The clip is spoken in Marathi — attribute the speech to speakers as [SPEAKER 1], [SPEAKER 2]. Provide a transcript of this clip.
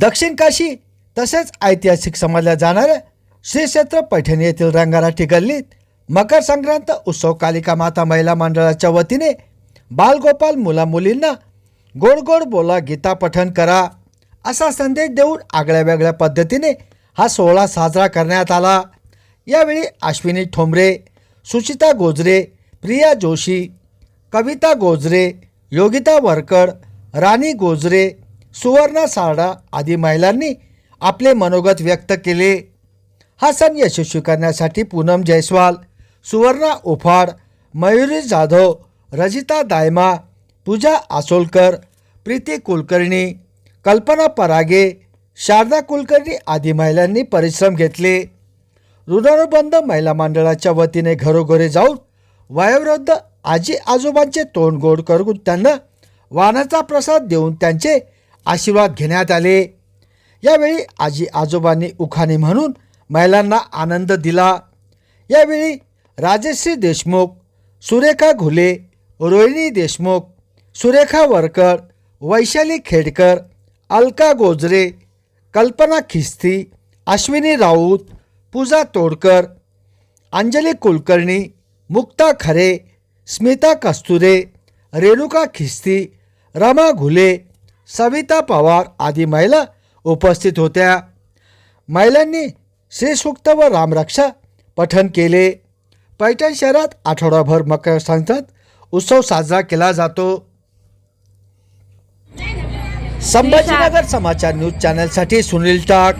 [SPEAKER 1] दक्षिण काशी तसेच ऐतिहासिक समजल्या जाणाऱ्या श्री क्षेत्र पैठण येथील रंगाराठी गल्लीत मकर संक्रांत उत्सव कालिका माता महिला मंडळाच्या वतीने बालगोपाल मुलामुलींना गोड गोड बोला गीता पठण करा असा संदेश देऊन आगळ्या वेगळ्या पद्धतीने हा सोहळा साजरा करण्यात आला. यावेळी अश्विनी ठोंबरे सुचिता गोजरे प्रिया जोशी कविता गोजरे योगिता वरकड राणी गोजरे सुवर्णा सारडा आदी महिलांनी आपले मनोगत व्यक्त केले. हा सण यशस्वी करण्यासाठी पूनम जयस्वाल सुवर्णा उफाड मयुरी जाधव रजिता दायमा पूजा आसोलकर प्रीती कुलकर्णी कल्पना परागे शारदा कुलकर्णी आदी महिलांनी परिश्रम घेतले. ऋणानुबंध महिला मंडळाच्या वतीने घरोघरी जाऊन वयोवृद्ध आजी आजोबांचे तोंड गोड करून त्यांना वानाचा प्रसाद देऊन त्यांचे आशीर्वाद घेण्यात आले. यावेळी आजी आजोबांनी उखाणे म्हणून महिलांना आनंद दिला. यावेळी राजश्री देशमुख सुरेखा घुले रोहिणी देशमुख सुरेखा वरकर वैशाली खेडकर अलका गोजरे कल्पना खिस्ती अश्विनी राऊत पूजा तोडकर अंजली कुलकर्णी मुक्ता खरे स्मिता कस्तुरे रेणुका खिस्ती रमा घुले सविता पवार आदी महिला उपस्थित होत्या. महिलांनी श्रीसूक्त व रामरक्षा पठन केले. पैठण शहरात आठवडाभर मकर संक्रांत उत्सव साजरा केला जातो. संभाजीनगर समाचार न्यूज चॅनलसाठी सुनील टाक.